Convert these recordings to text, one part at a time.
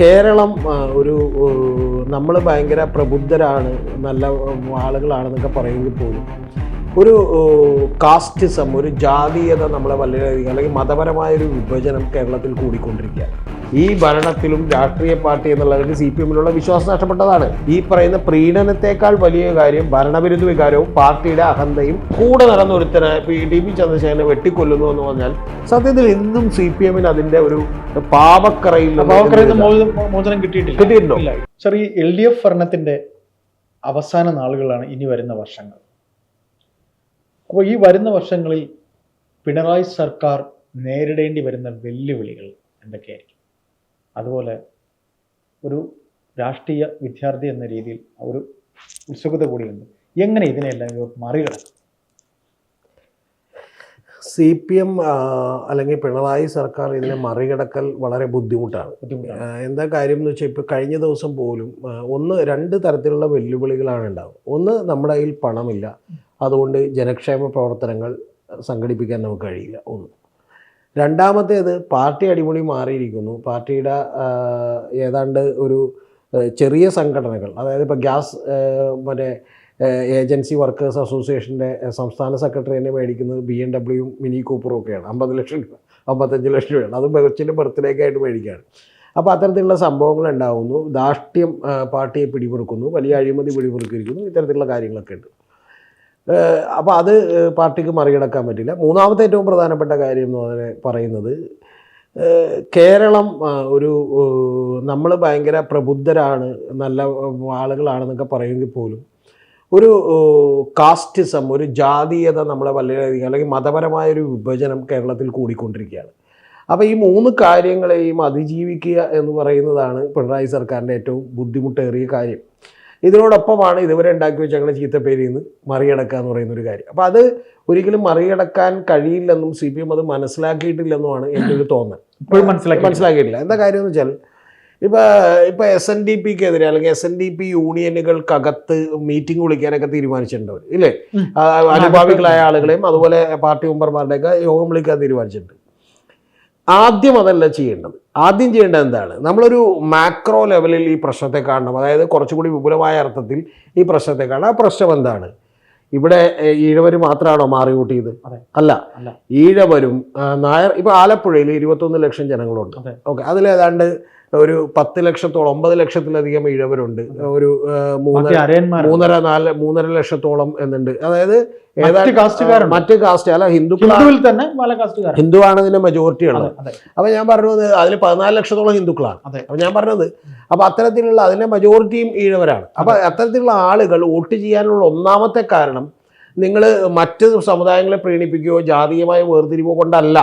കേരളം ഒരു നമ്മൾ ഭയങ്കര പ്രബുദ്ധരാണ് നല്ല ആളുകളാണെന്നൊക്കെ പറയുമെങ്കിൽ പോലും. ഒരു കാസ്റ്റിസം ഒരു ജാതീയത നമ്മളെ വളരെയധികം അല്ലെങ്കിൽ മതപരമായ ഒരു വിഭജനം കേരളത്തിൽ കൂടിക്കൊണ്ടിരിക്കുകയാണ്. ഈ ഭരണത്തിലും രാഷ്ട്രീയ പാർട്ടി എന്നുള്ളതിൽ സി പി എമ്മിലുള്ള വിശ്വാസം നഷ്ടപ്പെട്ടതാണ്. ഈ പറയുന്ന പ്രീണനത്തെക്കാൾ വലിയ കാര്യം ഭരണവിരുദ്ധ വികാരവും പാർട്ടിയുടെ അഹന്തയും കൂടെ നടന്ന ഒരുത്തനെ പി ടി പി ചന്ദ്രശേഖരനെ വെട്ടിക്കൊല്ലുന്നു എന്ന് പറഞ്ഞാൽ സത്യത്തിൽ ഇന്നും സി പി എമ്മിന് അതിന്റെ ഒരു പാവക്കറയിൽ നിന്ന് മോചനം- കിട്ടിയിട്ടില്ല. കിട്ടിയിട്ടുണ്ടോ? ഇല്ല. സർ ഈ എൽ ഡി എഫ് ഭരണത്തിന്റെ അവസാന നാളുകളാണ് ഇനി വരുന്ന വർഷങ്ങൾ. അപ്പോൾ ഈ വരുന്ന വർഷങ്ങളിൽ പിണറായി സർക്കാർ നേരിടേണ്ടി വരുന്ന വെല്ലുവിളികൾ എന്തൊക്കെയായിരിക്കും? അതുപോലെ ഒരു രാഷ്ട്രീയ വിദ്യാർത്ഥി എന്ന രീതിയിൽ ഒരു ഉത്സുകത കൂടിയുണ്ട്. എങ്ങനെ ഇതിനെല്ലാം ഇവർ മറികടക്കും? സി പി എം അല്ലെങ്കിൽ പിണറായി സർക്കാർ ഇതിനെ മറികടക്കൽ വളരെ ബുദ്ധിമുട്ടാണ്. ബുദ്ധിമുട്ടാണ്. എന്താ കാര്യം എന്ന് വെച്ചാൽ ഇപ്പോൾ കഴിഞ്ഞ ദിവസം പോലും ഒന്ന് രണ്ട് തരത്തിലുള്ള വെല്ലുവിളികളാണ് ഉണ്ടാവും ഒന്ന് നമ്മുടെ കയ്യിൽ പണമില്ല. അതുകൊണ്ട് ജനക്ഷേമ പ്രവർത്തനങ്ങൾ സംഘടിപ്പിക്കാൻ നമുക്ക് കഴിയില്ല. ഒന്ന്. രണ്ടാമത്തേത് പാർട്ടി അടിമുടി മാറിയിരിക്കുന്നു. പാർട്ടിയുടെ ഏതാണ്ട് ഒരു ചെറിയ സംഘടനകൾ അതായത് ഇപ്പോൾ ഗ്യാസ് മറ്റേ ഏജൻസി വർക്കേഴ്സ് അസോസിയേഷന്റെ സംസ്ഥാന സെക്രട്ടറി തന്നെ മേടിക്കുന്നത് ബി എം ഡബ്ല്യൂയും മിനി കൂപ്പറും ഒക്കെയാണ്. അമ്പത് ലക്ഷം രൂപ അമ്പത്തഞ്ച് ലക്ഷം രൂപയാണ്. അത് കൊച്ചിന്റെ ബർത്ത്ഡേക്കായിട്ട് മേടിക്കുകയാണ്. അപ്പോൾ അത്തരത്തിലുള്ള സംഭവങ്ങൾ ഉണ്ടാകുന്നു ധാർഷ്ട്യം പാർട്ടിയെ പിടിമുറുക്കുന്നു വലിയ അഴിമതി പിടിമുറുക്കിയിരിക്കുന്നു ഇത്തരത്തിലുള്ള കാര്യങ്ങളൊക്കെ ഉണ്ട്. അപ്പോൾ അത് പാർട്ടിക്ക് മറികടക്കാൻ പറ്റില്ല. മൂന്നാമത്തെ ഏറ്റവും പ്രധാനപ്പെട്ട കാര്യം എന്ന് പറയുന്നത് കേരളം ഒരു നമ്മൾ ഭയങ്കര പ്രബുദ്ധരാണ് നല്ല ആളുകളാണെന്നൊക്കെ പറയുമെങ്കിൽ പോലും ഒരു കാസ്റ്റിസം ഒരു ജാതീയത നമ്മളെ വളരെയധികം അല്ലെങ്കിൽ മതപരമായ ഒരു വിഭജനം കേരളത്തിൽ കൂടിക്കൊണ്ടിരിക്കുകയാണ്. അപ്പോൾ ഈ മൂന്ന് കാര്യങ്ങളെയും അതിജീവിക്കുക എന്ന് പറയുന്നതാണ് പിണറായി സർക്കാരിന്റെ ഏറ്റവും ബുദ്ധിമുട്ടേറിയ കാര്യം. ഇതിനോടൊപ്പമാണ് ഇതുവരെ ഉണ്ടാക്കി വെച്ച ഞങ്ങളുടെ ചീത്തപ്പേരിൽ നിന്ന് മറികടക്കുക എന്ന് പറയുന്ന ഒരു കാര്യം. അപ്പോൾ അത് ഒരിക്കലും മറികടക്കാൻ കഴിയില്ലെന്നും സി പി എം അത് മനസ്സിലാക്കിയിട്ടില്ലെന്നുമാണ് എന്റെ ഒരു തോന്നൽ. ഇപ്പോഴും മനസ്സിലാക്കി മനസ്സിലാക്കിയിട്ടില്ല. എന്താ കാര്യം എന്ന് വെച്ചാൽ ഇപ്പോൾ ഇപ്പോൾ എസ് എൻ ഡി പിക്ക് എതിരെ അല്ലെങ്കിൽ എസ് എൻ ഡി പി യൂണിയനുകൾക്കകത്ത് മീറ്റിംഗ് വിളിക്കാനൊക്കെ തീരുമാനിച്ചിട്ടുണ്ട് അവർ ഇല്ലേ? അനുഭാവികളായ ആളുകളെയും അതുപോലെ പാർട്ടി മെമ്പർമാരുടെയൊക്കെ യോഗം വിളിക്കാൻ തീരുമാനിച്ചിട്ടുണ്ട്. ആദ്യം അതല്ല ചെയ്യേണ്ടത്. ആദ്യം ചെയ്യേണ്ടത് എന്താണ്? നമ്മളൊരു മാക്രോ ലെവലിൽ ഈ പ്രശ്നത്തെ കാണണം. അതായത് കുറച്ചുകൂടി വിപുലമായ അർത്ഥത്തിൽ ഈ പ്രശ്നത്തെ കാണണം. ആ പ്രശ്നം എന്താണ്? ഇവിടെ ഈഴവര് ഈഴവർ മാത്രമാണോ മാറി കൂട്ടിയത് അല്ല. ഈഴവരും നായർ ഇപ്പൊ ആലപ്പുഴയിൽ ഇരുപത്തൊന്ന് ലക്ഷം ജനങ്ങളുണ്ട്. ഓക്കെ. അതിലേതാണ്ട് ഒരു പത്ത് ലക്ഷത്തോളം ഒമ്പത് ലക്ഷത്തിലധികം ഇഴവരുണ്ട്. ഒരു മൂന്നര മൂന്നര നാല് മൂന്നര ലക്ഷത്തോളം എന്നുണ്ട്. അതായത് മറ്റ് കാസ്റ്റ് അല്ല ഹിന്ദുക്കളിൽ തന്നെ ഹിന്ദു ആണ് ഇതിന്റെ മെജോറിറ്റി ഉള്ളത് അപ്പൊ ഞാൻ പറഞ്ഞത് അതിൽ പതിനാല് ലക്ഷത്തോളം ഹിന്ദുക്കളാണ്. അപ്പൊ ഞാൻ പറഞ്ഞത് അപ്പൊ അത്തരത്തിലുള്ള അതിന്റെ മെജോറിറ്റിയും ഈഴവരാണ് അപ്പൊ അത്തരത്തിലുള്ള ആളുകൾ വോട്ട് ചെയ്യാനുള്ള ഒന്നാമത്തെ കാരണം നിങ്ങൾ മറ്റ് സമുദായങ്ങളെ പ്രീണിപ്പിക്കുകയോ ജാതീയമായ വേർതിരിവോ കൊണ്ടല്ല.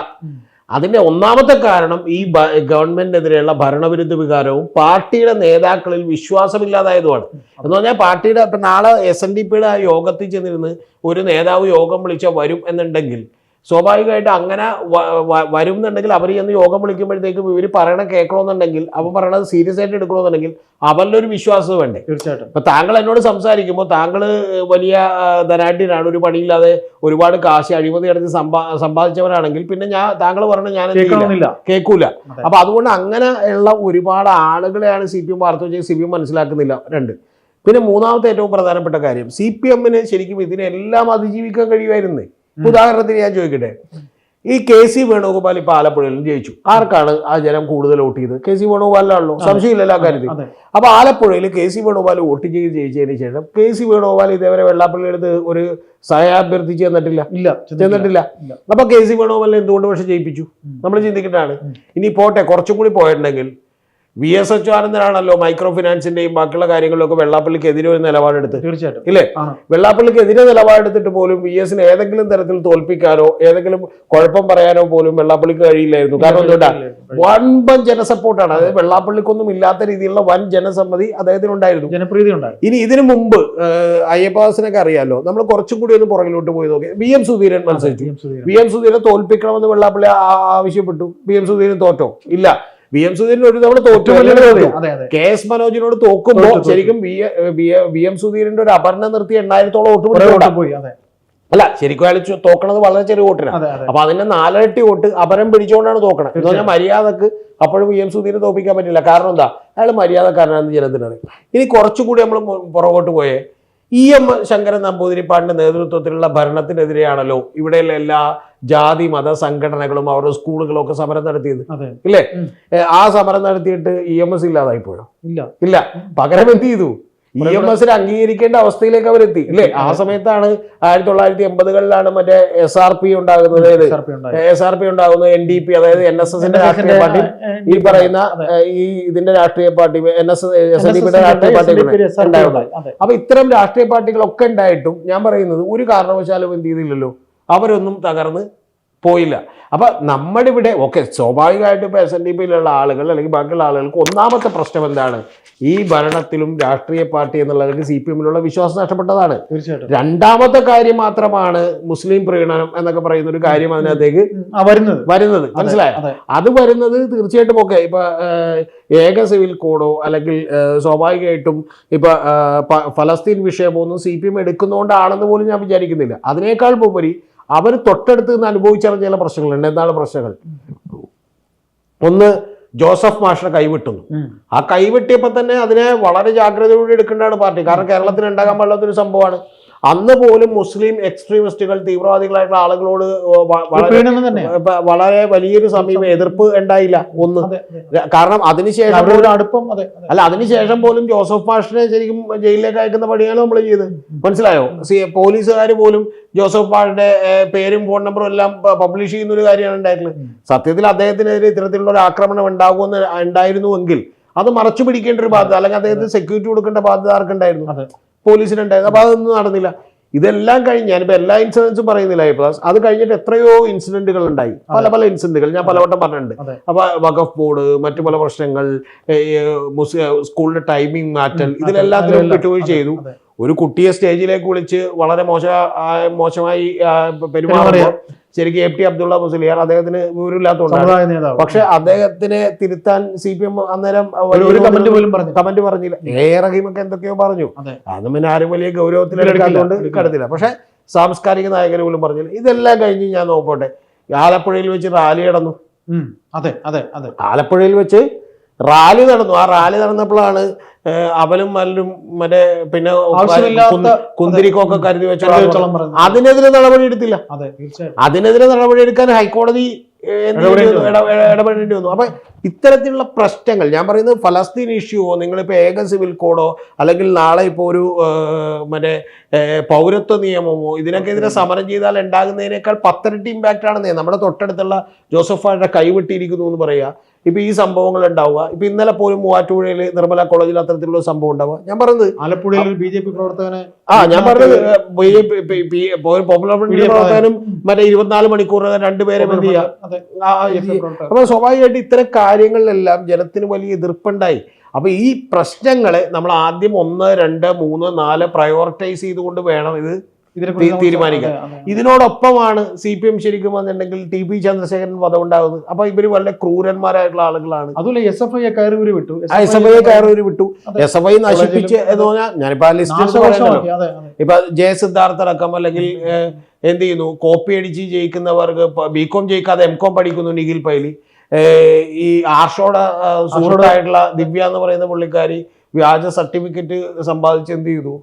ഉം. അതിന്റെ ഒന്നാമത്തെ കാരണം ഈ ഗവൺമെന്റിനെതിരെയുള്ള ഭരണവിരുദ്ധ വികാരവും പാർട്ടിയുടെ നേതാക്കളിൽ വിശ്വാസമില്ലാതായതുമാണ് എന്ന് പറഞ്ഞാൽ പാർട്ടിയുടെ ഇപ്പം നാളെ എസ് എൻ ഡി പിയുടെ യോഗത്തിൽ ചെന്നിരുന്ന് ഒരു നേതാവ് യോഗം വിളിച്ചാൽ വരും എന്നുണ്ടെങ്കിൽ സ്വാഭാവികമായിട്ട് അങ്ങനെ വരും എന്നുണ്ടെങ്കിൽ അവർ ചെന്ന് യോഗം വിളിക്കുമ്പോഴത്തേക്കും ഇവർ പറയണ കേൾക്കണമെന്നുണ്ടെങ്കിൽ അവൻ പറയണത് സീരിയസ് ആയിട്ട് എടുക്കണമെന്നുണ്ടെങ്കിൽ അവരുടെ ഒരു വിശ്വാസം വേണ്ടേ? തീർച്ചയായിട്ടും. ഇപ്പൊ താങ്കൾ എന്നോട് സംസാരിക്കുമ്പോൾ താങ്കൾ വലിയ ധനാഢ്യനാണ് ഒരു പണിയില്ലാതെ ഒരുപാട് കാശ് അഴിമതി നടത്തി സമ്പാ സമ്പാദിച്ചവരാണെങ്കിൽ പിന്നെ ഞാൻ താങ്കൾ പറഞ്ഞ ഞാൻ കേൾക്കൂല. അപ്പൊ അതുകൊണ്ട് അങ്ങനെ ഉള്ള ഒരുപാട് ആളുകളെയാണ് സി പി എം വാർത്ത വെച്ചാൽ സി പി എം മനസ്സിലാക്കുന്നില്ല. രണ്ട്. പിന്നെ മൂന്നാമത്തെ ഏറ്റവും പ്രധാനപ്പെട്ട കാര്യം സി പി എമ്മിന് ശരിക്കും ഇതിനെല്ലാം അതിജീവിക്കാൻ കഴിയുമായിരുന്നേ? ഉദാഹരണത്തിന് ഞാൻ ചോദിക്കട്ടെ? ഈ കെ സി വേണുഗോപാൽ ഇപ്പൊ ആലപ്പുഴയിൽ ജയിച്ചു. ആർക്കാണ് ആ ജനം കൂടുതൽ വോട്ട് ചെയ്തത്? കെ സി വേണുഗോപാലിലാണല്ലോ. സംശയമില്ലല്ലോ ആ കാര്യത്തിൽ. അപ്പൊ ആലപ്പുഴയിൽ കെ സി വേണുഗോപാൽ വോട്ട് ചെയ്ത് ജയിച്ചതിന് ശേഷം കെ സി വേണുഗോപാൽ ഇതേവരെ വെള്ളാപ്പള്ളി എടുത്ത് ഒരു സഹായാഭ്യർത്ഥിച്ച് തന്നിട്ടില്ല ഇല്ല ചെന്നിട്ടില്ല. അപ്പൊ കെ സി വേണുഗോപാലിനെ എന്തുകൊണ്ട് പക്ഷെ ജയിപ്പിച്ചു? നമ്മൾ ചിന്തിക്കേണ്ടതാണ്. ഇനി പോട്ടെ കുറച്ചും കൂടി പോയിട്ടുണ്ടെങ്കിൽ വി എസ് അച്യുതാനന്ദനാണല്ലോ മൈക്രോ ഫിനാൻസിന്റെയും ബാക്കിയുള്ള കാര്യങ്ങളിലൊക്കെ വെള്ളാപ്പള്ളിക്ക് എതിരെ ഒരു നിലപാടെടുത്ത്. തീർച്ചയായിട്ടും. ഇല്ലേ? വെള്ളാപ്പള്ളിക്ക് എതിരെ നിലപാടെടുത്തിട്ട് പോലും വി എസിന് ഏതെങ്കിലും തരത്തിൽ തോൽപ്പിക്കാനോ ഏതെങ്കിലും കുഴപ്പം പറയാനോ പോലും വെള്ളാപ്പള്ളിക്ക് കഴിയില്ലായിരുന്നു. കാരണം എന്തുകൊണ്ടാ? വൻപൻ ജനസപ്പോർട്ടാണ്. അതായത് വെള്ളാപ്പള്ളിക്കൊന്നും ഇല്ലാത്ത രീതിയിലുള്ള വൻ ജനസമ്മതി അദ്ദേഹത്തിന് ഉണ്ടായിരുന്നു. ജനപ്രീതി ഉണ്ടായി ഇനി ഇതിനു മുമ്പ് അയ്യപ്പാസിനൊക്കെ അറിയാലോ നമ്മൾ കുറച്ചും കൂടി ഒന്ന് പുറകിലോട്ട് പോയി നോക്കി. വി എം സുധീരൻ മത്സരിച്ചു. V M Sudheeran. തോൽപ്പിക്കണമെന്ന് വെള്ളാപ്പള്ളി ആവശ്യപ്പെട്ടു. വി എം സുധീരൻ തോറ്റോ? ഇല്ല. വി എം സുധീരൻ ഒരു തവണ തോറ്റു കെ എസ് മനോജിനോട് തോക്കുമ്പോൾ തോറ്റു. ശരിക്കും വി എം സുധീരന്റെ ഒരു അപർണ നിർത്തി എണ്ണായിരത്തോളം വോട്ട് പോയി അതെ. അല്ല ശരിക്കും അയാൾ തോക്കണത് വളരെ ചെറിയ വോട്ടിനാണ് അപ്പൊ അതിന്റെ നാലരട്ടി വോട്ട് അപരം പിടിച്ചുകൊണ്ടാണ് തോക്കണത്. എന്ന് പറഞ്ഞാൽ മര്യാദയ്ക്ക് അപ്പോഴും വി എം സുധീരെ തോപ്പിക്കാൻ പറ്റില്ല. കാരണം എന്താ? അയാൾ മര്യാദക്കാരനാണെന്ന് ജനത്തിനറിയാം. ഇനി കുറച്ചുകൂടി നമ്മൾ പുറകോട്ട് പോയേ ഇ എം ശങ്കരൻ നമ്പൂതിരിപ്പാടിന്റെ നേതൃത്വത്തിലുള്ള ഭരണത്തിനെതിരെയാണല്ലോ ഇവിടെയുള്ള എല്ലാ ജാതി മത സംഘടനകളും അവരുടെ സ്കൂളുകളും ഒക്കെ സമരം നടത്തിയത്. ഇല്ലേ? ആ സമരം നടത്തിയിട്ട് ഇ എം എസ് ഇല്ലാതായി പോയോ ഇല്ല. ഇല്ല. പകരം എന്ത് ചെയ്തു? ഇ എം എസിന് അംഗീകരിക്കേണ്ട അവസ്ഥയിലേക്ക് അവരെത്തി. അല്ലേ ആ സമയത്താണ് ആയിരത്തി തൊള്ളായിരത്തി എൺപതുകളിലാണ് മറ്റേ എസ് ആർ പി ഉണ്ടാകുന്നത്. എസ് ആർ പി ഉണ്ടാകുന്നത് എൻ ഡി പി അതായത് എൻ എസ് എസിന്റെ രാഷ്ട്രീയ പാർട്ടി. ഈ പറയുന്ന ഈ ഇതിന്റെ രാഷ്ട്രീയ party N S S N D പിയുടെ രാഷ്ട്രീയ പാർട്ടി ഉണ്ടായിരുന്നു. അപ്പൊ ഇത്തരം രാഷ്ട്രീയ പാർട്ടികളൊക്കെ ഉണ്ടായിട്ടും ഞാൻ പറയുന്നത് ഒരു കാരണവശാലും എന്ത് ചെയ്തില്ലല്ലോ. അവരൊന്നും തകർന്ന് പോയില്ല. അപ്പോൾ നമ്മുടെ ഇവിടെ ഓക്കെ സ്വാഭാവികമായിട്ടും ഇപ്പോൾ എസ് എൻ ഡി പിയിലുള്ള ആളുകൾ അല്ലെങ്കിൽ ബാക്കിയുള്ള ആളുകൾക്ക് ഒന്നാമത്തെ പ്രശ്നം എന്താണ്? ഈ ഭരണത്തിലും രാഷ്ട്രീയ പാർട്ടി എന്നുള്ളവർക്ക് സി പി എമ്മിലുള്ള വിശ്വാസം നഷ്ടപ്പെട്ടതാണ്. തീർച്ചയായിട്ടും. രണ്ടാമത്തെ കാര്യം മാത്രമാണ് മുസ്ലിം പ്രീണനം എന്നൊക്കെ പറയുന്ന ഒരു കാര്യം അതിനകത്തേക്ക് വരുന്നത്. വരുന്നത്. മനസ്സിലായോ? അത്. വരുന്നത് തീർച്ചയായിട്ടും ഓക്കെ ഇപ്പൊ ഏക സിവിൽ കോഡോ അല്ലെങ്കിൽ സ്വാഭാവികമായിട്ടും ഇപ്പൊ ഫലസ്തീൻ വിഷയമോ ഒന്നും സി പി എം എടുക്കുന്നതുകൊണ്ടാണെന്ന് പോലും ഞാൻ വിചാരിക്കുന്നില്ല. അതിനേക്കാൾ ഉപരി അവർ തൊട്ടടുത്ത് നിന്ന് അനുഭവിച്ചറിഞ്ഞ ചില പ്രശ്നങ്ങളുണ്ട്. എന്താണ് പ്രശ്നങ്ങൾ? ഒന്ന് ജോസഫ് മാഷിനെ കൈവിട്ടുന്നു. ആ കൈവിട്ടിയപ്പോൾ തന്നെ അതിനെ വളരെ ജാഗ്രതയോടെ എടുക്കേണ്ടതാണ് പാർട്ടി. കാരണം കേരളത്തിൽ ഉണ്ടാകാൻ പാടില്ലാത്തൊരു സംഭവമാണ്. അന്ന് പോലും മുസ്ലിം എക്സ്ട്രീമിസ്റ്റുകൾ തീവ്രവാദികളായിട്ടുള്ള ആളുകളോട് വളരെ വലിയൊരു സമീപം എതിർപ്പ് ഉണ്ടായില്ല. ഒന്ന്. കാരണം അതിനുശേഷം അടുപ്പം. അല്ല അതിനുശേഷം പോലും ജോസഫ് മാഷിനെ ശരിക്കും ജയിലിലേക്ക് അയക്കുന്ന പണിയാണ് നമ്മൾ ചെയ്തത്. മനസ്സിലായോ? പോലീസുകാർ പോലും ജോസഫ് മാഷിന്റെ പേരും ഫോൺ നമ്പറും എല്ലാം പബ്ലിഷ് ചെയ്യുന്ന ഒരു കാര്യമാണ് ഉണ്ടായിട്ടുള്ളത്. സത്യത്തിൽ അദ്ദേഹത്തിനെതിരെ ഇത്തരത്തിലുള്ള ഒരു ആക്രമണം ഉണ്ടാകുമെന്ന് ഉണ്ടായിരുന്നുവെങ്കിൽ അത് മറച്ചു പിടിക്കേണ്ട ഒരു ബാധ്യത അല്ലെങ്കിൽ അദ്ദേഹത്തിന് സെക്യൂരിറ്റി കൊടുക്കേണ്ട ബാധ്യത ആർക്കുണ്ടായിരുന്നു? അതെ. പോലീസിനുണ്ടായിരുന്നു. അപ്പോൾ അതൊന്നും നടന്നില്ല. ഇതെല്ലാം കഴിഞ്ഞ് ഞാനിപ്പോ എല്ലാ ഇൻസിഡൻസും പറയുന്നില്ല പ്ലസ് അത് കഴിഞ്ഞിട്ട് എത്രയോ ഇൻസിഡന്റുകൾ ഉണ്ടായി പല പല ഇൻസിഡന്റുകൾ ഞാൻ പലവട്ടം പറഞ്ഞിട്ടുണ്ട്. അപ്പോൾ അപ്പൊ വഖഫ് ബോർഡ് മറ്റു പല പ്രശ്നങ്ങൾ സ്കൂളിന്റെ ടൈമിംഗ് മാറ്റൽ. ഇതിലെല്ലാത്തിലും. വിട്ടുവീഴ്ച ചെയ്തു. ഒരു കുട്ടിയെ സ്റ്റേജിലേക്ക് വിളിച്ച് വളരെ മോശ മോശമായി പെരുമാറിയ. ശരിക്കും എ പി അബ്ദുള്ള മുസ്ലിയാർ അദ്ദേഹത്തിന് വിവരമില്ലാത്തതുകൊണ്ടാണ്. സമുദായ പക്ഷെ അദ്ദേഹത്തിനെ തിരുത്താൻ സി പി എം അന്നേരം കമന്റ് പോലും പറഞ്ഞു കമന്റ് പറഞ്ഞില്ല. എ. റഹീമൊക്കെ എന്തൊക്കെയോ പറഞ്ഞു. അന്നും പിന്നെ ആരും വലിയ എടുക്കില്ല. കടത്തില്ല പക്ഷെ സാംസ്കാരിക നായകർ പോലും പറഞ്ഞില്ല. ഇതെല്ലാം കഴിഞ്ഞ് ഞാൻ നോക്കോട്ടെ. ആലപ്പുഴയിൽ വെച്ച് റാലി നടന്നു അതെ അതെ അതെ. ആലപ്പുഴയിൽ വെച്ച് റാലി നടന്നു. ആ റാലി നടന്നപ്പോഴാണ് അവലും മല്ലും മറ്റേ പിന്നെ കുന്തിരിക്കൊക്കെ കരുതി വെച്ച. അതിനെതിരെ നടപടി എടുത്തില്ല. അതിനെതിരെ നടപടി എടുക്കാൻ ഹൈക്കോടതി ഇടപെടേണ്ടി വന്നു. അപ്പൊ ഇത്തരത്തിലുള്ള പ്രശ്നങ്ങൾ ഞാൻ പറയുന്നത് ഫലസ്തീൻ ഇഷ്യൂവോ നിങ്ങളിപ്പോൾ ഏക സിവിൽ കോഡോ അല്ലെങ്കിൽ നാളെ ഇപ്പോൾ ഒരു മറ്റേ പൗരത്വ നിയമമോ ഇതിനൊക്കെതിരെ സമരം ചെയ്താൽ ഉണ്ടാകുന്നതിനേക്കാൾ പത്തരട്ടി ഇമ്പാക്റ്റ് ആണെന്നേ. നമ്മുടെ തൊട്ടടുത്തുള്ള ജോസഫ് ആരുടെ കൈവിട്ടിരിക്കുന്നു എന്ന് പറയുക. ഇപ്പൊ ഈ സംഭവങ്ങൾ ഉണ്ടാവുക. ഇപ്പൊ ഇന്നലെ പോലും മൂവാറ്റുപുഴയിൽ നിർമ്മല കോളേജിൽ അത്തരത്തിലുള്ള സംഭവം ഉണ്ടാവുക. ഞാൻ പറഞ്ഞത് ആലപ്പുഴയിൽ ബി ജെ പി പ്രവർത്തകനെ ആ ഞാൻ പറഞ്ഞത് ബി ജെ പി- പോപ്പുലർ ഫ്രണ്ടിന്റെ പ്രവർത്തകനും മറ്റേ ഇരുപത്തിനാല് മണിക്കൂർ രണ്ടുപേരെ എന്ത് പ്രവർത്തകർ. അപ്പൊ സ്വാഭാവികമായിട്ട് ഇത്തരം കാര്യങ്ങളിലെല്ലാം ജനത്തിന് വലിയ എതിർപ്പുണ്ടായി. അപ്പൊ ഈ പ്രശ്നങ്ങളെ നമ്മൾ ആദ്യം ഒന്ന് രണ്ട് മൂന്ന് നാല് പ്രയോറിറ്റൈസ് ചെയ്തുകൊണ്ട് വേണം ഇത് തീരുമാനിക്കാം. ഇതിനോടൊപ്പമാണ് സി പി എം ശരിക്കും വന്നിട്ടുണ്ടെങ്കിൽ ടി പി ചന്ദ്രശേഖരൻ വധം ഉണ്ടാകുന്നത് അപ്പൊ ഇവർ വളരെ ക്രൂരന്മാരായിട്ടുള്ള ആളുകളാണ്. അതുപോലെ എസ് എഫ് ഐ കയറി വിട്ടു. എസ് എഫ് ഐ കയറൂരി വിട്ടു. എസ് എഫ് ഐ നശിപ്പിച്ച് എന്ന് പറഞ്ഞാൽ ഞാനിപ്പോ ആ ലിസ്റ്റ് ഇപ്പൊ ജയ സിദ്ധാർത്ഥ അടക്കം അല്ലെങ്കിൽ എന്ത് ചെയ്യുന്നു? കോപ്പി അടിച്ച് ജയിക്കുന്നവർക്ക് ബി കോം ജയിക്കാതെ എം കോം പഠിക്കുന്നു നിഖിൽ പൈലി. ഈ ആർഷോടെ സുഹൃത്തായിട്ടുള്ള ദിവ്യ എന്ന് പറയുന്ന പുള്ളിക്കാരി വ്യാജ സർട്ടിഫിക്കറ്റ് സമ്പാദിച്ച് എന്ത് ചെയ്തു?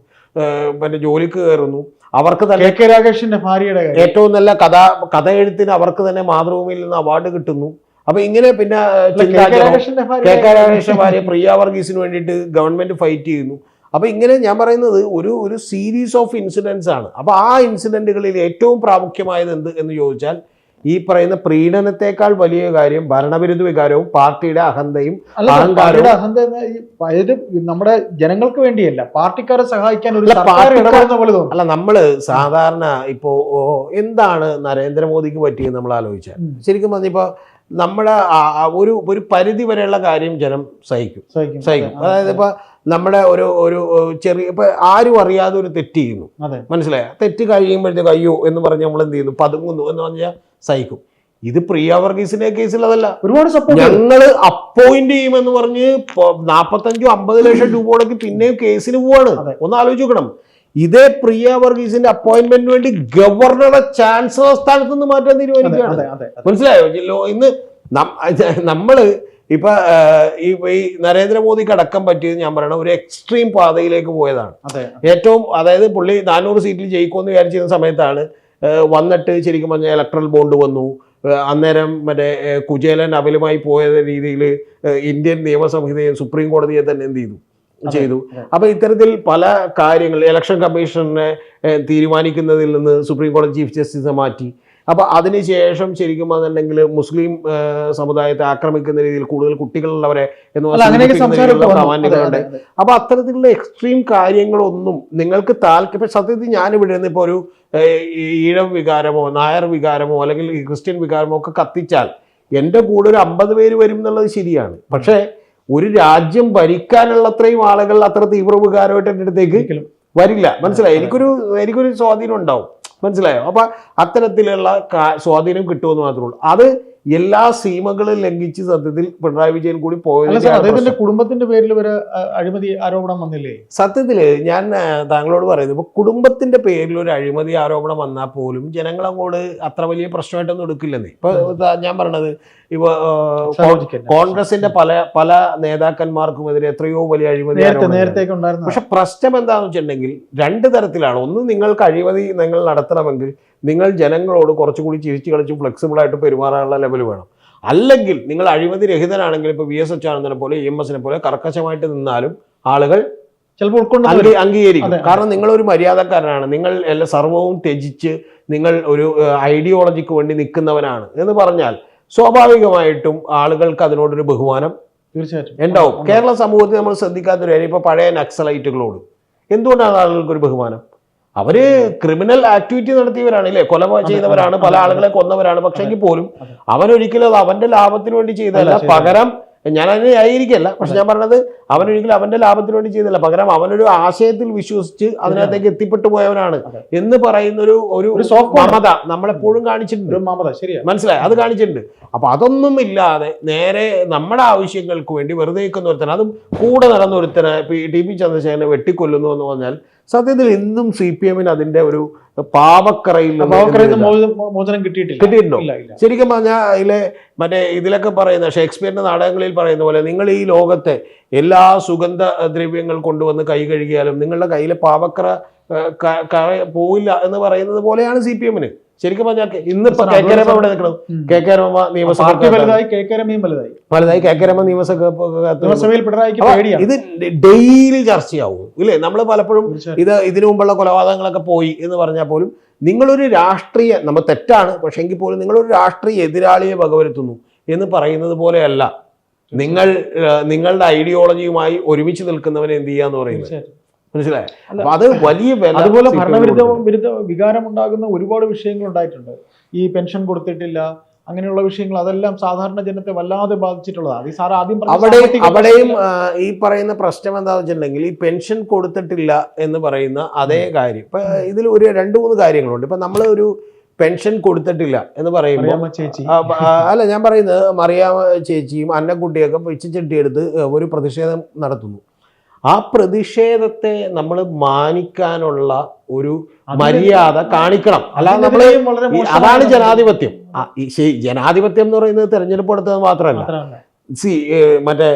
പിന്നെ ജോലിക്ക് കയറുന്നു. അവർക്ക് തന്നെ കെ രാകേഷിന്റെ ഭാര്യയുടെ ഏറ്റവും നല്ല കഥ കഥ എഴുത്തിന് അവർക്ക് തന്നെ മാതൃഭൂമിയിൽ നിന്ന് അവാർഡ് കിട്ടുന്നു. അപ്പൊ ഇങ്ങനെ പിന്നെ കെ കെ രാകേഷിന്റെ ഭാര്യ പ്രിയ വർഗീസിന് വേണ്ടിയിട്ട് ഗവൺമെന്റ് ഫൈറ്റ് ചെയ്യുന്നു. അപ്പൊ ഇങ്ങനെ ഞാൻ പറയുന്നത് ഒരു ഒരു സീരീസ് ഓഫ് ഇൻസിഡൻസ് ആണ്. അപ്പൊ ആ ഇൻസിഡന്റുകളിൽ ഏറ്റവും പ്രാമുഖ്യമായത് എന്ത് എന്ന് ചോദിച്ചാൽ ഈ പറയുന്ന പ്രീണനത്തെക്കാൾ വലിയ കാര്യം ഭരണവിരുദ്ധ വികാരവും പാർട്ടിയുടെ അഹന്തയും അഹങ്കാരവും- അഹന്ത ഇത് നമ്മുടെ ജനങ്ങൾക്ക് വേണ്ടിയല്ല. പാർട്ടിക്കാരെ സഹായിക്കാൻ ഒരു അല്ല, നമ്മൾ സാധാരണ ഇപ്പോ എന്താണ് നരേന്ദ്രമോദിക്ക് പറ്റിയെന്ന് നമ്മൾ ആലോചിച്ചാൽ. ശരിക്കും പറഞ്ഞിപ്പോ നമ്മുടെ ഒരു ഒരു പരിധി വരെയുള്ള കാര്യം ജനം സഹിക്കും. സഹിക്കും. അതായത് ഇപ്പൊ നമ്മുടെ ഒരു ഒരു ചെറിയ ഇപ്പൊ ആരും അറിയാതെ ഒരു തെറ്റ് ചെയ്യുന്നു. മനസ്സിലായ? തെറ്റ് കഴിയുമ്പോഴത്തേക്ക് അയ്യോ എന്ന് പറഞ്ഞ് നമ്മൾ എന്ത് ചെയ്യുന്നു? പതുങ്ങുന്നു എന്ന് പറഞ്ഞാൽ സഹിക്കും. ഇത് പ്രിയ വർഗീസിന്റെ കേസിൽ അതല്ല. ഒരുപാട് സപ്പോർട്ട് ഞങ്ങൾ അപ്പോയിന്റ് ചെയ്യുമെന്ന് പറഞ്ഞ് നാപ്പത്തഞ്ചോ അമ്പത് ലക്ഷം രൂപ മുടക്കി പിന്നെയും കേസിന് പോവാണ്. ഒന്ന് ആലോചിച്ച് നോക്കണം. ഇതേ പ്രിയ വർഗീസിന്റെ അപ്പോയിന്റ്മെന്റിന് വേണ്ടി ഗവർണറുടെ ചാൻസലർ സ്ഥാനത്ത് നിന്ന് മാറ്റാൻ തീരുമാനിക്കുകയാണ്. മനസ്സിലായോ? ഇന്ന് നമ്മൾ ഇപ്പൊ ഈ നരേന്ദ്രമോദിക്ക് അടക്കം പറ്റിയത് ഞാൻ പറയണ ഒരു എക്സ്ട്രീം പാതയിലേക്ക് പോയതാണ്. ഏറ്റവും അതായത് പുള്ളി നാനൂറ് സീറ്റിൽ ജയിക്കുമെന്ന് വിചാരിച്ചിരുന്ന സമയത്താണ് വന്നിട്ട് ശരിക്കും പറഞ്ഞാൽ ഇലക്ട്രൽ ബോണ്ട് വന്നു. അന്നേരം മറ്റേ കുചേലൻ അപലമായി പോയ രീതിയിൽ ഇന്ത്യൻ നിയമസംഹിതയും സുപ്രീം കോടതിയെ തന്നെ എന്ത് ചെയ്തു? ചെയ്തു. അപ്പൊ ഇത്തരത്തിൽ പല കാര്യങ്ങൾ ഇലക്ഷൻ കമ്മീഷനെ തീരുമാനിക്കുന്നതിൽ നിന്ന് സുപ്രീം കോടതി ചീഫ് ജസ്റ്റിസിനെ മാറ്റി. അപ്പൊ അതിനുശേഷം ശരിക്കും പറഞ്ഞിട്ടുണ്ടെങ്കിൽ മുസ്ലിം സമുദായത്തെ ആക്രമിക്കുന്ന രീതിയിൽ കൂടുതൽ കുട്ടികളുള്ളവരെ എന്ന് പറഞ്ഞിട്ടുണ്ട് അങ്ങനെയൊക്കെ സൂചിപ്പിക്കുന്ന സംസാരം രീതിയിലുള്ള പ്രാമാണ്യങ്ങളുണ്ട് അപ്പൊ അത്തരത്തിലുള്ള എക്സ്ട്രീം കാര്യങ്ങളൊന്നും നിങ്ങൾക്ക് താല്പര്യം ഇപ്പൊ സത്യത്തിൽ ഞാനിവിടെ നിന്ന് ഇപ്പോൾ ഒരു ഈഴം വികാരമോ നായർ വികാരമോ അല്ലെങ്കിൽ ക്രിസ്ത്യൻ വികാരമോ ഒക്കെ കത്തിച്ചാൽ എന്റെ കൂടെ ഒരു അമ്പത് പേര് വരും എന്നുള്ളത് ശരിയാണ്. പക്ഷേ ഒരു രാജ്യം ഭരിക്കാനുള്ള അത്രയും ആളുകൾ അത്ര തീവ്രവികാരമായിട്ട് എന്റെ അടുത്തേക്ക് വരില്ല. മനസ്സിലായി? എനിക്കൊരു എനിക്കൊരു സ്വാധീനം ഉണ്ടാവും. മനസ്സിലായോ? അപ്പൊ അത്തരത്തിലുള്ള സ്വാധീനം കിട്ടുമെന്ന് മാത്രമേ ഉള്ളൂ. അത് എല്ലാ സീമകളും ലംഘിച്ച് സത്യത്തിൽ പിണറായി വിജയൻ കൂടി പോയത് കുടുംബത്തിന്റെ പേരിൽ വരെ അഴിമതി ആരോപണം വന്നില്ലേ? സത്യത്തിൽ ഞാൻ താങ്കളോട് പറയുന്നത് ഇപ്പൊ കുടുംബത്തിന്റെ പേരിൽ ഒരു അഴിമതി ആരോപണം വന്നാൽ പോലും ജനങ്ങൾ അങ്ങോട്ട് അത്ര വലിയ പ്രശ്നമായിട്ടൊന്നും എടുക്കില്ലെന്നേ. ഇപ്പൊ ഞാൻ പറഞ്ഞത് ഇപ്പൊ കോ- കോൺഗ്രസിന്റെ പല പല നേതാക്കന്മാർക്കും എതിരെ എത്രയോ വലിയ അഴിമതി പക്ഷെ പ്രശ്നം എന്താണെന്ന് വെച്ചിട്ടുണ്ടെങ്കിൽ രണ്ട് തരത്തിലാണ്. ഒന്ന് നിങ്ങൾക്ക് അഴിമതി നിങ്ങൾ നടത്തണമെങ്കിൽ നിങ്ങൾ ജനങ്ങളോട് കുറച്ചുകൂടി ചിരിച്ചു കളിച്ചും ഫ്ലെക്സിബിൾ ആയിട്ട് പെരുമാറാനുള്ള ലെവൽ വേണം. അല്ലെങ്കിൽ നിങ്ങൾ അഴിമതി രഹിതനാണെങ്കിൽ ഇപ്പോൾ വി എസ് എച്ച് ആനന്ദനെ പോലെ ഇ എം എസിനെ പോലെ കർക്കശമായിട്ട് നിന്നാലും ആളുകൾ ചിലപ്പോൾ അംഗീകരിക്കും. കാരണം നിങ്ങൾ ഒരു മര്യാദക്കാരനാണ്. നിങ്ങൾ എല്ലാ സർവവും ത്യജിച്ച് നിങ്ങൾ ഒരു ഐഡിയോളജിക്ക് വേണ്ടി നിൽക്കുന്നവനാണ് എന്ന് പറഞ്ഞാൽ സ്വാഭാവികമായിട്ടും ആളുകൾക്ക് അതിനോടൊരു ബഹുമാനം തീർച്ചയായിട്ടും. ഉണ്ടാവും. കേരള സമൂഹത്തിൽ നമ്മൾ ശ്രദ്ധിക്കാത്തൊരു കാര്യം ഇപ്പൊ പഴയ നക്സലൈറ്റുകളോട് എന്തുകൊണ്ടാണ് ആളുകൾക്ക് ഒരു ബഹുമാനം? അവർ ക്രിമിനൽ ആക്ടിവിറ്റി നടത്തിയവരാണ് അല്ലേ കൊല ചെയ്തവരാണ് പല ആളുകളെ കൊന്നവരാണ്. പക്ഷെങ്കിൽ പോലും. അവനൊരിക്കലും അത് അവന്റെ ലാഭത്തിന് വേണ്ടി ചെയ്തതല്ല. പകരം ഞാൻ അതിനെ ആയിരിക്കല്ല പക്ഷെ ഞാൻ പറഞ്ഞത് അവനൊരിക്കലും അവന്റെ ലാഭത്തിന് വേണ്ടി ചെയ്തില്ല പകരം അവനൊരു ആശയത്തിൽ വിശ്വസിച്ച് അതിനകത്തേക്ക് എത്തിപ്പെട്ടു പോയവനാണ് എന്ന് പറയുന്ന ഒരു ഒരു. മമത നമ്മളെപ്പോഴും കാണിച്ചിട്ടുണ്ട്. മമത മനസ്സിലായി? അത് കാണിച്ചിട്ടുണ്ട്. അപ്പൊ അതൊന്നും ഇല്ലാതെ നേരെ നമ്മുടെ ആവശ്യങ്ങൾക്ക് വേണ്ടി വെറുതെ നിൽക്കുന്ന ഒരുത്തന അതും കൂടെ നടന്ന ഒരുത്തനെ ഇപ്പൊ ഈ ടി പി ചന്ദ്രശേഖരനെ വെട്ടിക്കൊല്ലുന്നു എന്ന് പറഞ്ഞാൽ സത്യത്തിൽ ഇന്നും സി പി എമ്മിന് അതിന്റെ ഒരു പാവക്കറയിൽ മോചനം- കിട്ടിയിട്ടില്ല. കിട്ടിയിട്ടുണ്ടോ? ശരിക്കും പറഞ്ഞാൽ അതിലെ മറ്റേ ഇതിലൊക്കെ പറയുന്ന ഷേക്സ്പിയറിന്റെ നാടകങ്ങളിൽ പറയുന്ന പോലെ നിങ്ങൾ ഈ ലോകത്തെ എല്ലാ സുഗന്ധ ദ്രവ്യങ്ങൾ കൊണ്ടുവന്ന് കൈ കഴുകിയാലും നിങ്ങളുടെ കയ്യിലെ പാവക്കറ പോയില്ല എന്ന് പറയുന്നത് പോലെയാണ് സി പി എമ്മിന് ശരിക്കും പറഞ്ഞാൽ ഇന്നിപ്പോ കെ കെ രമ ഇവിടെ നിൽക്കണം. കെ കെ രമ നിയമസഭ വലുതായി കെ കെ രമയും വലുതായി. വലുതായി കെ കെ രമ നിയമസഭ നിയമസഭയിൽ പിണറായിക്ക് അപ്പൊ പേടിയാണ് ഇത് ഡെയിലി ചർച്ചയാവും ഇല്ലേ? നമ്മൾ പലപ്പോഴും. ഇത് ഇതിനു മുമ്പുള്ള കൊലപാതകങ്ങളൊക്കെ പോയി എന്ന് പറഞ്ഞാൽ പോലും നിങ്ങളൊരു രാഷ്ട്രീയ നമ്മൾ തെറ്റാണ് പക്ഷെ എങ്കിൽ പോലും നിങ്ങളൊരു രാഷ്ട്രീയ എതിരാളിയെ വകവരുത്തുന്നു എന്ന് പറയുന്നത് പോലെയല്ല. നിങ്ങൾ നിങ്ങളുടെ ഐഡിയോളജിയുമായി ഒരുമിച്ച് നിൽക്കുന്നവനെ എന്ത് ചെയ്യാന്ന് പറയുന്നത്. മനസ്സിലായോ? അപ്പൊ അത് വലിയ വില അതുപോലെ ഭരണവിരുദ്ധ വിരുദ്ധ വികാരം ഉണ്ടാകുന്ന ഒരുപാട് വിഷയങ്ങൾ ഉണ്ടായിട്ടുണ്ട്. ഈ പെൻഷൻ കൊടുത്തിട്ടില്ല അങ്ങനെയുള്ള വിഷയങ്ങൾ അതെല്ലാം സാധാരണ ജനത്തെ വല്ലാതെ ബാധിച്ചിട്ടുള്ളതാണ്. ഈ സാർ ആദ്യം അവിടെ അവിടെയും ഈ പറയുന്ന പ്രശ്നം എന്താണെന്ന് വെച്ചിട്ടുണ്ടെങ്കിൽ ഈ പെൻഷൻ കൊടുത്തിട്ടില്ല എന്ന് പറയുന്ന അതേ കാര്യം. ഇപ്പൊ ഇതിൽ ഒരു രണ്ട് മൂന്ന് കാര്യങ്ങളുണ്ട്. ഇപ്പൊ നമ്മൾ ഒരു പെൻഷൻ കൊടുത്തിട്ടില്ല എന്ന് പറയുമ്പോൾ ചേച്ചി. അല്ല ഞാൻ പറയുന്നത് മറിയാമ്മ ചേച്ചിയും അന്നക്കുട്ടിയൊക്കെ പിച്ചിച്ചെട്ടിയെടുത്ത് ഒരു പ്രതിഷേധം നടത്തുന്നു. ആ പ്രതിഷേധത്തെ നമ്മൾ മാനിക്കാനുള്ള ഒരു മര്യാദ കാണിക്കണം. അല്ലാതെ നമ്മൾ വളരെ അതാണ് ജനാധിപത്യം. ജനാധിപത്യം എന്ന് പറയുന്നത് തെരഞ്ഞെടുപ്പ് എടുത്തത് മാത്രമല്ല. സി മറ്റേ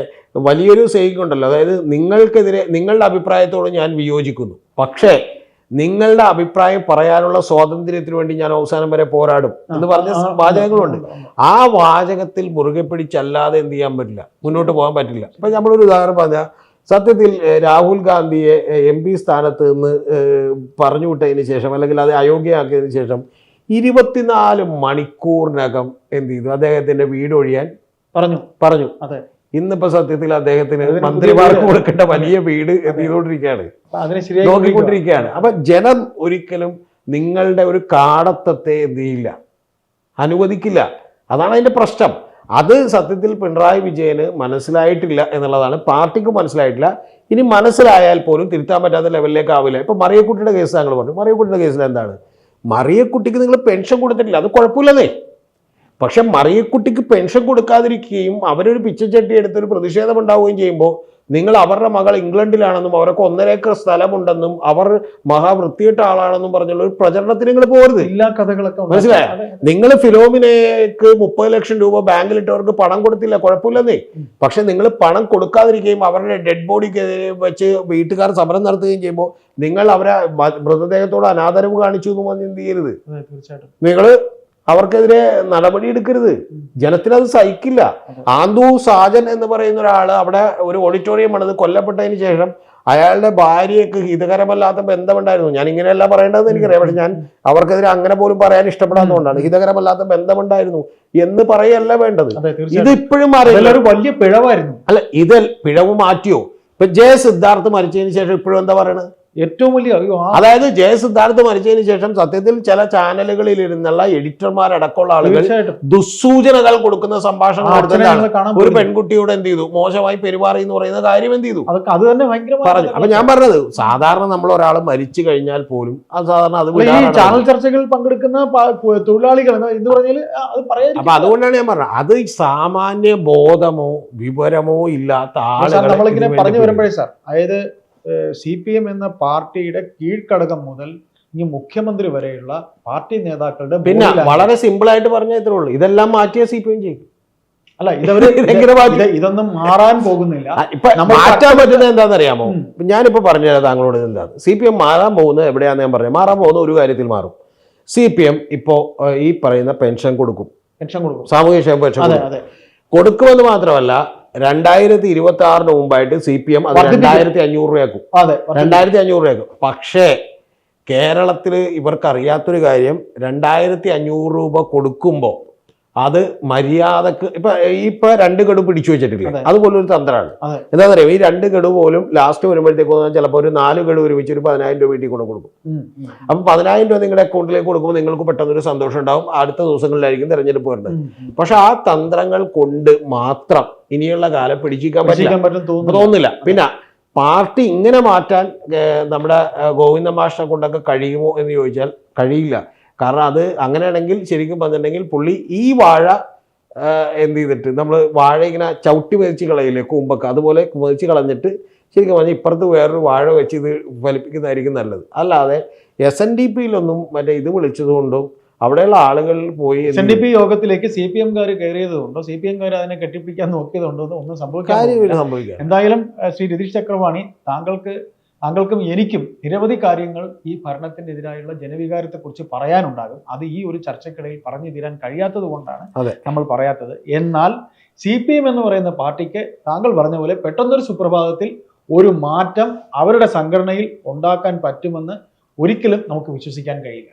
വലിയൊരു സേയിങ് ഉണ്ടല്ലോ അതായത് നിങ്ങൾക്കെതിരെ നിങ്ങളുടെ അഭിപ്രായത്തോട് ഞാൻ വിയോജിക്കുന്നു. പക്ഷേ നിങ്ങളുടെ അഭിപ്രായം പറയാനുള്ള സ്വാതന്ത്ര്യത്തിന് വേണ്ടി ഞാൻ അവസാനം വരെ പോരാടും എന്ന് പറഞ്ഞ വാചകങ്ങളുണ്ട്. ആ വാചകത്തിൽ മുറുകെ പിടിച്ചല്ലാതെ എന്ത് ചെയ്യാൻ പറ്റില്ല. മുന്നോട്ട് പോകാൻ പറ്റില്ല. ഇപ്പം നമ്മളൊരു ഉദാഹരണം പറഞ്ഞാൽ സത്യത്തിൽ രാഹുൽ ഗാന്ധിയെ എം പി സ്ഥാനത്ത് നിന്ന് പറഞ്ഞു വിട്ടതിന് ശേഷം അല്ലെങ്കിൽ അത് അയോഗ്യമാക്കിയതിന് ശേഷം ഇരുപത്തിനാല് മണിക്കൂറിനകം എന്ത് ചെയ്തു? അദ്ദേഹത്തിന്റെ വീട് ഒഴിയാൻ പറഞ്ഞു. പറഞ്ഞു. അതെ. ഇന്നിപ്പോ സത്യത്തിൽ അദ്ദേഹത്തിന് മന്ത്രിമാർക്ക് കൊടുക്കേണ്ട വലിയ വീട് എന്ത് ചെയ്തുകൊണ്ടിരിക്കുകയാണ്. നോക്കിക്കൊണ്ടിരിക്കുകയാണ്. അപ്പൊ ജനം ഒരിക്കലും നിങ്ങളുടെ ഒരു കാടത്തത്തെ എന്ത് ചെയ്യില്ല? അനുവദിക്കില്ല. അതാണ് അതിന്റെ പ്രശ്നം. അത് സത്യത്തിൽ പിണറായി വിജയന് മനസ്സിലായിട്ടില്ല എന്നുള്ളതാണ്. പാർട്ടിക്ക് മനസ്സിലായിട്ടില്ല. ഇനി മനസ്സിലായാൽ പോലും തിരുത്താൻ പറ്റാത്ത ലെവലിലേക്ക് ആവില്ല. ഇപ്പൊ മറിയക്കുട്ടിയുടെ കേസ് താങ്കൾ പറഞ്ഞു. മറിയക്കുട്ടിയുടെ കേസിൽ എന്താണ്? മറിയക്കുട്ടിക്ക് നിങ്ങൾ പെൻഷൻ കൊടുത്തിട്ടില്ല. അത് കുഴപ്പമില്ലെന്നേ. പക്ഷെ മറിയക്കുട്ടിക്ക് പെൻഷൻ കൊടുക്കാതിരിക്കുകയും അവരൊരു പിച്ചച്ചട്ടി എടുത്തൊരു പ്രതിഷേധം ഉണ്ടാവുകയും ചെയ്യുമ്പോൾ നിങ്ങൾ അവരുടെ മകൾ ഇംഗ്ലണ്ടിലാണെന്നും അവർക്ക് ഒന്നര ഏക്കർ സ്ഥലമുണ്ടെന്നും അവർ മഹാവൃത്തിയിട്ട ആളാണെന്നും പറഞ്ഞുള്ള ഒരു പ്രചരണത്തിന് നിങ്ങൾ പോരുത്. എല്ലാ കഥകളൊക്കെ മനസ്സിലായ? നിങ്ങൾ ഫിലോമിനയ്ക്ക് മുപ്പത് ലക്ഷം രൂപ ബാങ്കിലിട്ടവർക്ക് പണം കൊടുത്തില്ല കുഴപ്പമില്ലെന്നേ. പക്ഷെ നിങ്ങൾ പണം കൊടുക്കാതിരിക്കുകയും അവരുടെ ഡെഡ് ബോഡിക്ക് വെച്ച് വീട്ടുകാർ സമരം നടത്തുകയും ചെയ്യുമ്പോൾ നിങ്ങൾ അവരെ മൃതദേഹത്തോട് അനാദരവ് കാണിച്ചു എന്ന് പറഞ്ഞ് എന്ത് ചെയ്യരുത്? തീർച്ചയായിട്ടും. നിങ്ങൾ അവർക്കെതിരെ നടപടി എടുക്കരുത് ജനത്തിനത് സഹിക്കില്ല. ആന്തു സാജൻ എന്ന് പറയുന്ന ഒരാൾ അവിടെ ഒരു ഓഡിറ്റോറിയം പണിത് കൊല്ലപ്പെട്ടതിന് ശേഷം അയാളുടെ ഭാര്യയ്ക്ക് ഹിതകരമല്ലാത്ത ബന്ധമുണ്ടായിരുന്നു. ഞാൻ ഇങ്ങനെയല്ല പറയേണ്ടതെന്ന് എനിക്കറിയാം. പക്ഷെ ഞാൻ അവർക്കെതിരെ അങ്ങനെ പോലും പറയാൻ ഇഷ്ടപ്പെടാത്തതുകൊണ്ടാണ്. ഹിതകരമല്ലാത്ത ബന്ധമുണ്ടായിരുന്നു എന്ന് പറയല്ല വേണ്ടത്. ഇത് ഇപ്പോഴും ഒരു വലിയ പിഴവായിരുന്നു. അല്ല ഇത് പിഴവ് മാറ്റിയോ? ഇപ്പൊ ജയ സിദ്ധാർത്ഥ് മരിച്ചതിന് ശേഷം ഇപ്പോഴും എന്താ പറയണത്? ഏറ്റവും വലിയ അതായത് ജയ സിദ്ധാർത്ഥ് മരിച്ചതിന് ശേഷം സത്യത്തിൽ ചില ചാനലുകളിൽ ഇരുന്നുള്ള എഡിറ്റർമാരടക്കമുള്ള ആളുകൾ ദുസ്സൂചനകൾ കൊടുക്കുന്ന സംഭാഷണം ഒരു പെൺകുട്ടിയോട് എന്ത് ചെയ്തു? മോശമായി പെരുമാറി എന്ന് പറയുന്ന കാര്യം എന്ത് ചെയ്തു? അത് തന്നെ പറഞ്ഞു. അപ്പൊ ഞാൻ പറഞ്ഞത് സാധാരണ നമ്മൾ ഒരാൾ മരിച്ചു കഴിഞ്ഞാൽ പോലും അത് സാധാരണ അത് ചാനൽ ചർച്ചകളിൽ പങ്കെടുക്കുന്ന തൊഴിലാളികൾ എന്ന് പറഞ്ഞാൽ അത് അപ്പൊ അതുകൊണ്ടാണ് ഞാൻ പറഞ്ഞത്. അത് സാമാന്യ ബോധമോ വിവരമോ ഇല്ലാത്ത ആളുകൾ നമ്മളിങ്ങനെ പറഞ്ഞു വരുമ്പോഴേ സാർ അതായത് സി പി എം എന്ന പാർട്ടിയുടെ കീഴ്ക്കടകം മുതൽ ഇനി മുഖ്യമന്ത്രി വരെയുള്ള പാർട്ടി നേതാക്കളുടെ പിന്നെ വളരെ സിമ്പിൾ ആയിട്ട് പറഞ്ഞേ ഇത്രേ ഉള്ളൂ. ഇതെല്ലാം മാറ്റിയ സി പി എം ചെയ്യും അല്ല ഇതവര് ഇതൊന്നും മാറാൻ പോകുന്നില്ല. ഇപ്പൊ നമ്മൾ മാറ്റാൻ പറ്റുന്നത് എന്താണെന്നറിയാമോ? ഞാനിപ്പോ പറഞ്ഞുതരാം താങ്കളോട് എന്താണ് സി പി എം മാറാൻ പോകുന്നത് എവിടെയാന്ന് ഞാൻ പറഞ്ഞു മാറാൻ പോകുന്ന ഒരു കാര്യത്തിൽ മാറും. സി പി എം ഇപ്പോ ഈ പറയുന്ന പെൻഷൻ കൊടുക്കും. പെൻഷൻ കൊടുക്കും. സാമൂഹ്യ ക്ഷേമ പെൻഷൻ കൊടുക്കുമെന്ന് മാത്രമല്ല രണ്ടായിരത്തി ഇരുപത്തി ആറിന് മുമ്പായിട്ട് സി പി എം അത് രണ്ടായിരത്തി അഞ്ഞൂറ് രൂപയാക്കും. അതെ രണ്ടായിരത്തി അഞ്ഞൂറ് രൂപയാക്കും. പക്ഷേ കേരളത്തിൽ ഇവർക്ക് അറിയാത്തൊരു കാര്യം രണ്ടായിരത്തി അഞ്ഞൂറ് രൂപ കൊടുക്കുമ്പോൾ അത് മര്യാദയ്ക്ക് ഇപ്പൊ ഇപ്പൊ രണ്ട് ഗഡു പിടിച്ചു വെച്ചിട്ടില്ല? അതുപോലെ ഒരു തന്ത്രമാണ്. എന്താ പറയുക ഈ രണ്ട് ഗഡു പോലും ലാസ്റ്റ് വരുമ്പോഴത്തേക്ക് ചിലപ്പോൾ ഒരു നാല് ഗഡു ഒരുമിച്ച് ഒരു പതിനായിരം രൂപ വീട്ടിൽ കൊണ്ട് കൊടുക്കും. അപ്പൊ പതിനായിരം രൂപ നിങ്ങളുടെ അക്കൗണ്ടിലേക്ക് കൊടുക്കുമ്പോൾ നിങ്ങൾക്ക് പെട്ടെന്നൊരു സന്തോഷം ഉണ്ടാവും. അടുത്ത ദിവസങ്ങളിലായിരിക്കും തെരഞ്ഞെടുപ്പ് വരുന്നത്. പക്ഷെ ആ തന്ത്രങ്ങൾ കൊണ്ട് മാത്രം ഇനിയുള്ള കാലം പിടിച്ചിരിക്കാൻ പറ്റില്ല. തോന്നുന്നില്ല. പിന്നെ പാർട്ടി ഇങ്ങനെ മാറ്റാൻ നമ്മുടെ ഗോവിന്ദ മാഷിനെ കൊണ്ടൊക്കെ കഴിയുമോ എന്ന് ചോദിച്ചാൽ കഴിയില്ല. കാരണം അത് അങ്ങനെയാണെങ്കിൽ ശരിക്കും പറഞ്ഞിട്ടുണ്ടെങ്കിൽ പുള്ളി ഈ വാഴ എന്ത് ചെയ്തിട്ട് നമ്മൾ വാഴ ഇങ്ങനെ ചവിട്ടി മെതിച്ച് കളയില്ലേ കൂമ്പൊക്കെ. അതുപോലെ മെതിച്ച് കളഞ്ഞിട്ട് ശരിക്കും പറഞ്ഞാൽ ഇപ്പുറത്ത് വേറൊരു വാഴ വെച്ച് ഇത് ഫലിപ്പിക്കുന്നതായിരിക്കും നല്ലത്. അല്ലാതെ എസ് എൻ ഡി പിയിലൊന്നും മറ്റേ ഇത് വിളിച്ചതുകൊണ്ടും അവിടെയുള്ള ആളുകൾ പോയി എസ് എൻ ഡി പി യോഗത്തിലേക്ക് സി പി എംകാർ കയറിയതുകൊണ്ടോ സി പി എംകാർ അതിനെ കെട്ടിപ്പിടിക്കാൻ നോക്കിയതുകൊണ്ടോ ഒന്നും സംഭവിക്കാൻ. എന്തായാലും ശ്രീ രതീഷ് ചക്രവാണി താങ്കൾക്ക് താങ്കൾക്കും എനിക്കും നിരവധി കാര്യങ്ങൾ ഈ ഭരണത്തിനെതിരായുള്ള ജനവികാരത്തെക്കുറിച്ച് പറയാനുണ്ടാകും. അത് ഈ ഒരു ചർച്ചക്കിടയിൽ പറഞ്ഞു തീരാൻ കഴിയാത്തത് കൊണ്ടാണ് നമ്മൾ പറയാത്തത്. എന്നാൽ സി പി എം എന്ന് പറയുന്ന പാർട്ടിക്ക് താങ്കൾ പറഞ്ഞ പോലെ പെട്ടെന്നൊരു സുപ്രഭാതത്തിൽ ഒരു മാറ്റം അവരുടെ സംഘടനയിൽ ഉണ്ടാക്കാൻ പറ്റുമെന്ന് ഒരിക്കലും നമുക്ക് വിശ്വസിക്കാൻ കഴിയില്ല.